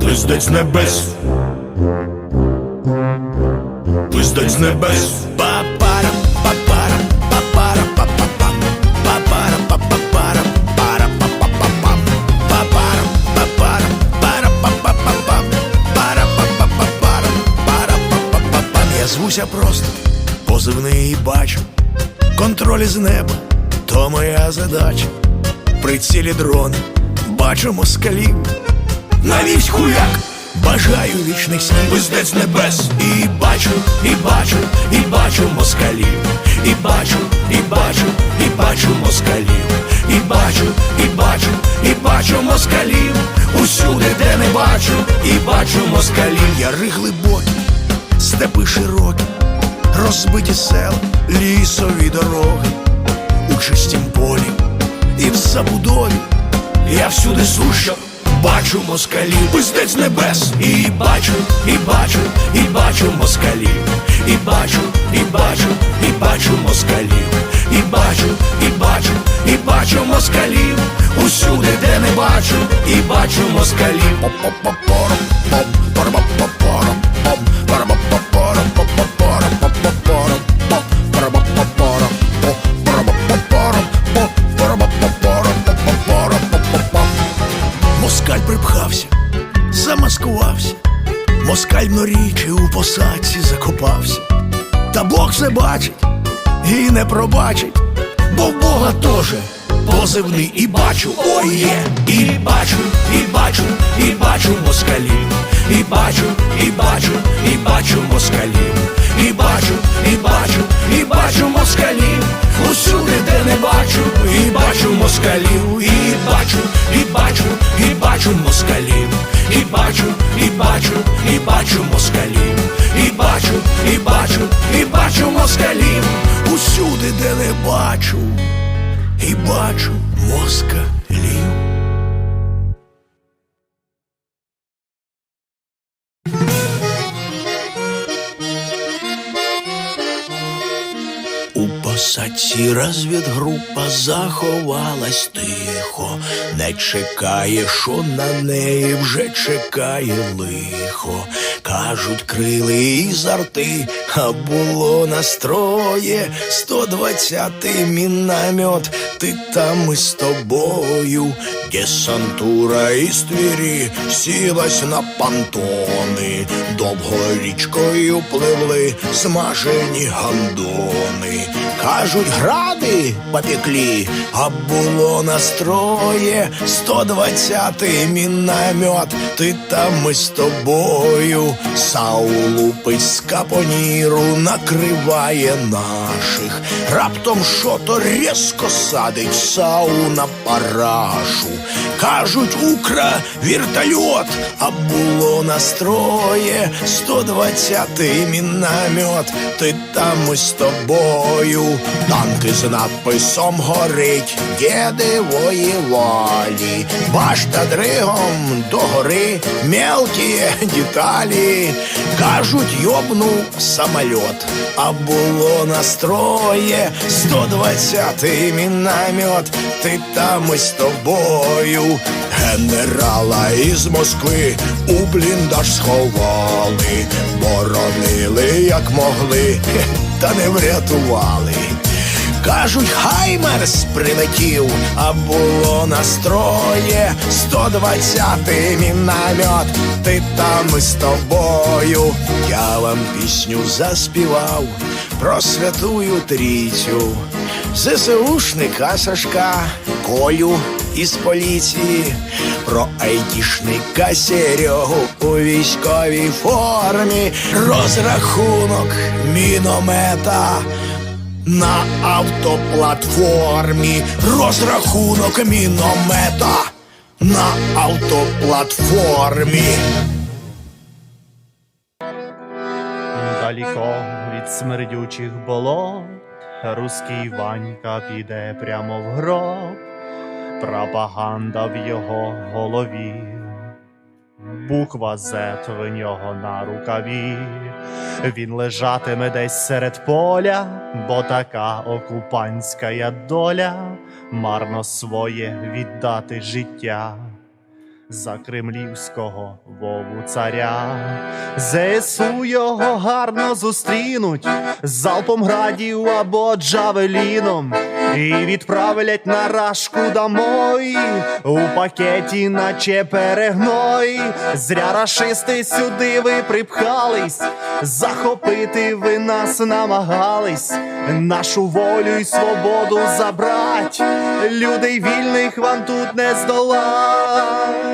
Пиздець з небес. Пиздець з небес. Па-пара, па-пара, па-пара, па-па-пам. Па-пара, па-па-пара, пара, па-па-па-пам. Па-пара, па-пара, пара, па-па-па-пам. Пара, па-па-па-пара, пара, па-па-па-пам. Я звуся просто, позивний бачу. Контроль із неба, то моя задача. Прицілі дрони, бачу москалів. Навість хуяк, бажаю вічних снів. Пиздець небес, і бачу, і бачу, і бачу москалів, і бачу, і бачу, і бачу москалів, і бачу, і бачу, і бачу москалів, усюди, де не бачу, і бачу москалів, яри глибокі, степи широкі, розбиті села, лісові дороги, у чистім полі і в забудові. Я всюди суща, бачу москалів, пиздець небес, і бачу, і бачу, і бачу москалів, і бачу, і бачу, і бачу москалів, і бачу, і бачу, і бачу москалів, усюди, де не бачу, і бачу москалів. Поп-поп-поп-пором, поп, пором-поп-пором, замаскувався, москаль в норі чи у посадці закопався. Та Бог все бачить і не пробачить, бо в Бога теж позивний і бачу, ой є, і бачу, і бачу, і бачу москалів, і бачу, і бачу, і бачу москалів, і бачу, і бачу, і бачу москалів, усюди, де не бачу, і бачу москалів, і бачу, і бачу, і бачу москалів, і бачу, і бачу, і бачу москалів, і бачу, і бачу, і бачу москалів, усюди, де не бачу, і бачу москалів. У посадці розвідгрупа заховалась тихо, не чекає, що на неї вже чекає лихо. Кажуть, крили із арти, а було настроє 120-й міномет, ти там ми з тобою. Десантура із твірі сілась на пантони, довго річкою пливли смажені гандони. Кажуть, гради попеклі, а було настроє 120-й міномет, ти там ми з тобою. Саулупить з капоніру накриває наших. Раптом що-то різко садить сау на парашу. Кажуть, укра вертольот, а було настроє 120-й міномет, ти там ми з тобою. Танки з надписом горить, діди воєвалі, башта дригом до гори, мелкі деталі. Кажуть, йобнув самоліт, а було настроє 120-й міномет, ти там ми з тобою. Генерала із Москви у бліндаж сховали, боронили як могли, та не врятували. Кажуть, Хаймерс прилетів, а було настроє 120-й міномет, ти там і з тобою. Я вам пісню заспівав про святую трійцю, ЗСУшника Сашка, Колю із поліції, про айтішника Серегу у військовій формі, розрахунок міномета. На автоплатформі розрахунок міномета на автоплатформі. Далеко від смердючих болот, руський Ванька піде прямо в гроб, пропаганда в його голові, буква Z в нього на рукаві. Він лежатиме десь серед поля, бо така окупантська доля. марно своє віддати життя. За кремлівського вову царя, ЗСУ його гарно зустрінуть залпом градів або джавеліном, і відправлять на рашку домой у пакеті, наче перегной. Зря рашисти сюди ви припхались, захопити ви нас намагались, нашу волю й свободу забрать. Людей вільних вам тут не здолать.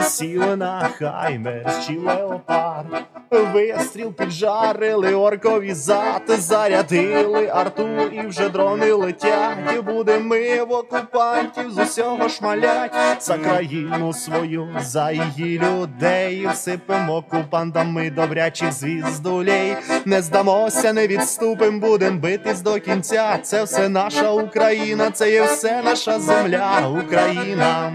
Сіли на хаймер чи леопард, вистріл піджарили, оркові зад, зарядили арту і вже дрони летять. Будем ми в окупантів з усього шмалять за країну свою, за її людей. Всипемо окупантами добрячих звіздулей. Не здамося, не відступим, будем битись до кінця. Це все наша Україна, це є все наша земля, Україна.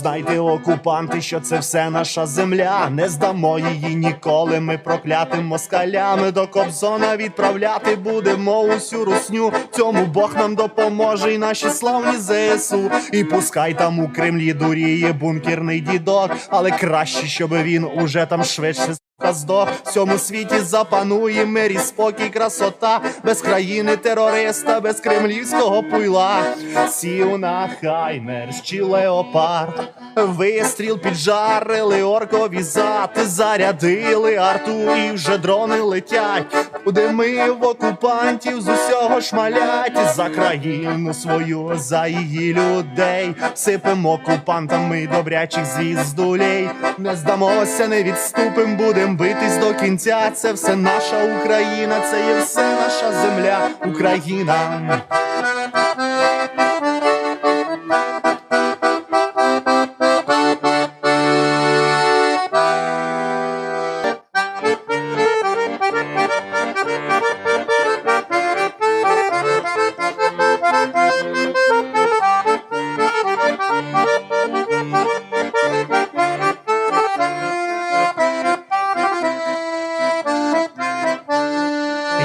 Знайте, окупанти, що це все наша земля. Не здамо її ніколи. Ми проклятим москалями до Кобзона відправляти будемо усю русню. Цьому Бог нам допоможе, і наші славні ЗСУ. І пускай там у Кремлі дуріє бункерний дідок, але краще, щоб він уже там швидше. Сука, всьому світі запанує мир і спокій, красота без країни терориста, без кремлівського пуйла. сіуна, хаймерс хаймер чи леопард, вистріл піджарили, оркові зад, зарядили арту і вже дрони летять. Куди ми в окупантів з усього шмалять за країну свою, за її людей. Сипемо окупантами добрячих звіздулей. Не здамося, не відступим, будем битись до кінця. Це все наша Україна, це є все наша земля, Україна.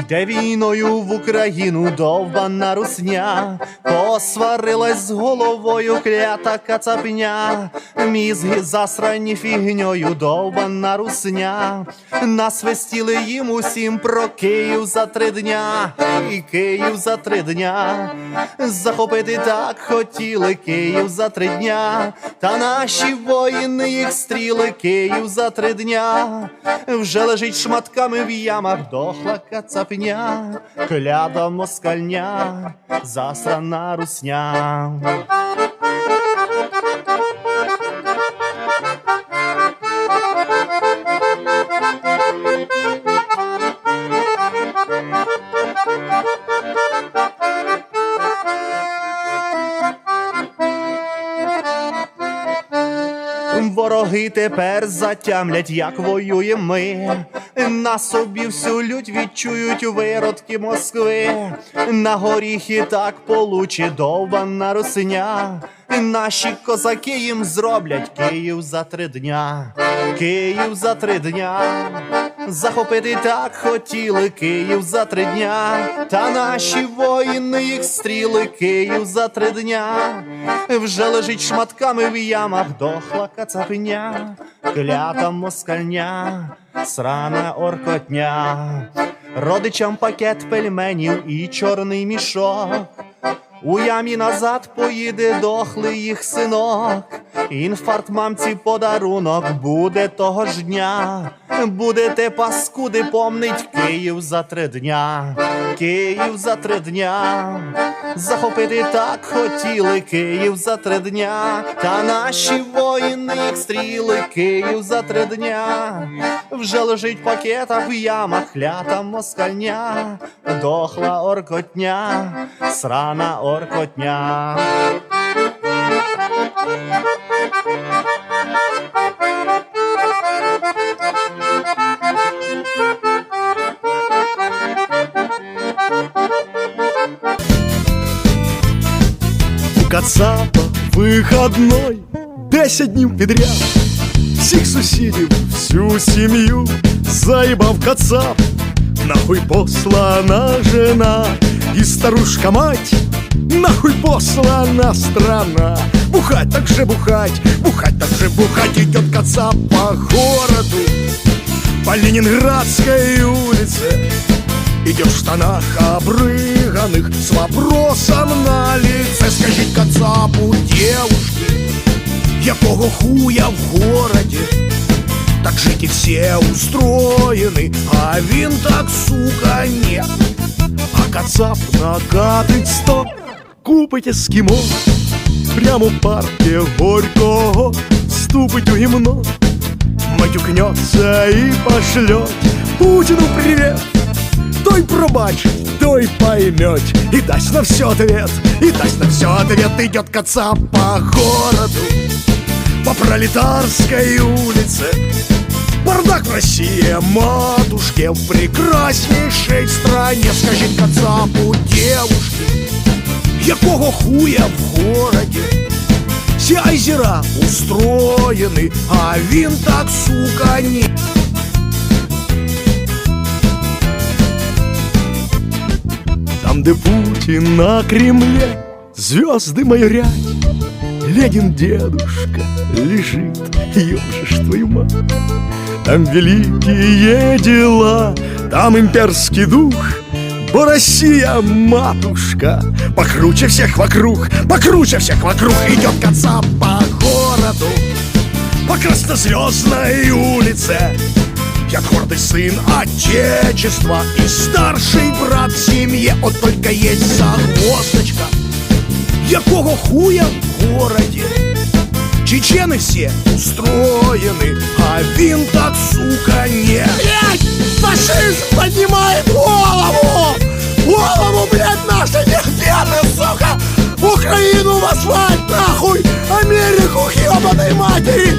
Йде війною в Україну довбана русня, посварилась з головою клята кацапня, мізги засрані фігньою довбана русня, насвистіли їм усім про Київ за три дня, і Київ за три дня, захопити так хотіли Київ за три дня, та наші воїни їх стріли Київ за три дня, вже лежить шматками в ямах дохла кацапня, кляда москальня, засрана русня. Вороги тепер затямлять, як воюємо ми. На собі всю лють відчують виродки Москви. На горіхи так получі довбана русня. Наші козаки їм зроблять Київ за три дня. Київ за три дня. Захопити так хотіли Київ за три дня, та наші воїни їх стріли Київ за три дня, вже лежить шматками в ямах дохла кацапня, клята москальня, срана оркотня, родичам пакет пельменів і чорний мішок. У ямі назад поїде дохлий їх синок. Інфаркт мамці подарунок буде того ж дня. Будете паскуди помнить Київ за три дня. Київ за три дня. Захопити так хотіли Київ за три дня. Та наші воїни їх стріли Київ за три дня. Вже лежить пакета в ямах клята москальня. Дохла оркотня, срана оркотня. У Кацапа вихідной Десять днів підряд Всіх сусідів, всю сім'ю Заебав кацап Нахуй послана жена И старушка-мать Нахуй послана страна Бухать так же бухать Бухать так же бухать Идет кацап по городу По Ленинградской улице Идет в штанах обрыганных С вопросом на лице Скажіть кацапу девушки Якого хуя в городі Так жити все устроєны А він так, сука, ні А кацап накатить сто Купить ескімо Прямо в парке Горького Вступить у гімно Матюкнется и пошлет Путину привет той пробачить, той поймет И даст на все ответ, и даст на все ответ Идет кацап по городу По пролетарской улице Бардак в России, матушке В прекраснейшей стране Скажіть кацапу, девушки Якого хуя в городі Всі озера устроєні, а він так, сука, ні Там, Путин на Кремле. Звезды майорят Ленин дедушка лежит Ёбжешь твою мать. Там великие дела Там имперский дух. Бо Россия матушка Покруче всех вокруг Покруче всех вокруг Идет кацап по городу. По краснозвездной улице я гордый сын Отечества И старший брат в семье. Вот только есть загвоздочка. Якого хуя в городе? Чечены все устроены А він так, сука, не Блять, фашизм поднимает голову. Голову, блядь, наши нехтены, сука Украину в асфальт, нахуй. Америку, ебаной матери